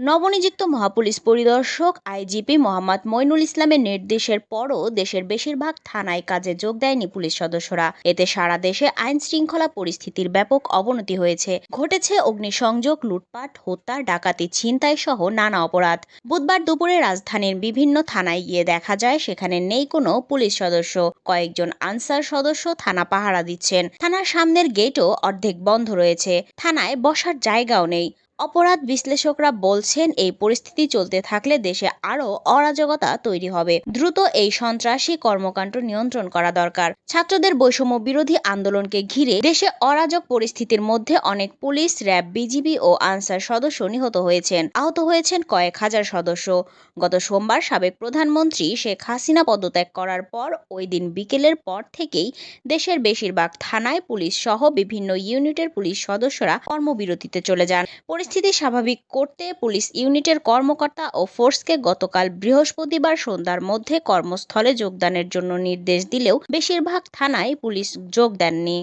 নবনিযুক্ত মহাপুলিশ পরিদর্শক আইজিপি মোহাম্মদ মইনুল ইসলামের নির্দেশের পরও দেশের বেশিরভাগ থানায় কাজে যোগ দেয়নি পুলিশ সদস্যরা। এতে সারা দেশে আইন শৃঙ্খলা পরিস্থিতির ব্যাপক অবনতি হয়েছে। ঘটেছে অগ্নিসংযোগ, লুটপাট, হত্যা, ডাকাতি, ছিনতাই সহ নানা অপরাধ। বুধবার দুপুরে রাজধানীর বিভিন্ন থানায় গিয়ে দেখা যায়, সেখানে নেই কোনো পুলিশ সদস্য। কয়েকজন আনসার সদস্য থানা পাহারা দিচ্ছেন। থানার সামনের গেটও অর্ধেক বন্ধ রয়েছে। থানায় বসার জায়গাও নেই। অপরাধ বিশ্লেষকরা বলছেন, এই পরিস্থিতি চলতে থাকলে দেশে আরও অরাজকতা তৈরি হবে। দ্রুত এই সন্ত্রাসী কর্মকাণ্ড নিয়ন্ত্রণ করা দরকার। ছাত্রদের বৈষম্য বিরোধী আন্দোলনকে ঘিরে দেশে অরাজক পরিস্থিতির মধ্যে অনেক পুলিশ, র্যাব, বিজিবি ও আনসার সদস্য নিহত হয়েছেন। আহত হয়েছেন কয়েক হাজার সদস্য। গত সোমবার সাবেক প্রধানমন্ত্রী শেখ হাসিনা পদত্যাগ করার পর ওই দিন বিকেলের পর থেকেই দেশের বেশিরভাগ থানায় পুলিশ সহ বিভিন্ন ইউনিটের পুলিশ সদস্যরা কর্মবিরতিতে চলে যান। পরিস্থিতি স্বাভাবিক করতে পুলিশ ইউনিটের কর্মকর্তা ও ফোর্সকে গতকাল বৃহস্পতিবার সন্ধ্যার মধ্যে কর্মস্থলে যোগদানের জন্য নির্দেশ দিলেও বেশিরভাগ থানায় পুলিশ যোগ দেননি।